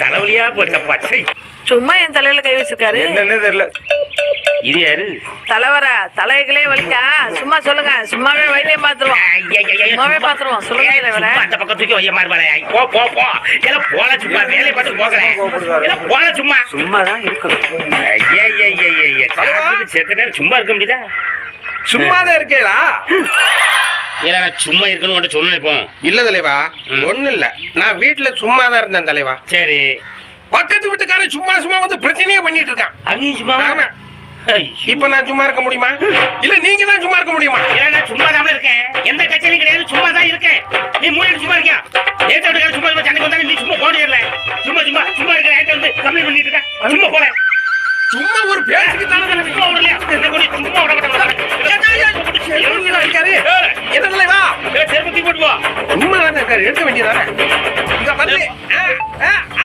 தலைவலியா போட்ட பச்சை. சும்மா என் தலையில கை வச்சிருக்காரு. என்னன்னு தெரியல. இது யாரு? தலைவரா? தலைகளே வலிக்கா. சும்மா சொல்லுங்க. சும்மாவே வழியே பாத்துருவோம் சும்மாவே பாத்துருவோம் சொல்லுங்க தலைவரே அந்த பக்கம் தூக்கி வைய மாதிரி போ போ போ எல்லாம் போல சும்மா வேலையை பார்த்து போகிறேன் எல்லாம் போல சும்மா சும்மா தான் இருக்கணும் ஐயா, ஐயா, ஐயா, ஐயா, ஐயா. காத்துக்கு செத்த நேரம் சும்மா இருக்க முடியுதா சும்மா தான் இருக்கேடா ஏன்னா சும்மா இருக்கணும் உன்கிட்ட சொன்னேன் இப்போ. இல்ல தலைவா ம். ஒண்ணு இல்ல. நான் வீட்டுல சும்மா தான் இருந்தேன் தலைவா. சரி. பக்கத்து வீட்டுக்காரன் சும்மா சும்மா வந்து பிரச்சனையே பண்ணிட்டு இருக்கான். அங்கேயும் சும்மா ஆமா. இப்ப நான் சும்மா இருக்க முடியுமா? இல்ல நீங்க தான் சும்மா இருக்க முடியுமா? நான் சும்மா தான் இருக்கேன். எந்த கட்சியிலும் கிடையாது சும்மா தான் இருக்கேன். நீ மூணு சும்மா இருக்கியா? ஏத்த விட்டு சும்மா சும்மா சண்டைக்கு வந்தாங்க நீ சும்மா போடுறல சும்மா சும்மா சும்மா இருக்க ஏத்த வந்து கம்மி பண்ணிட்டு இருக்க. சும்மா போல சும்மா ஒரு பேச்சுக்கு தானே சும்மா விடலையா செருப்பத்தி எடுக்க வேண்டியதானே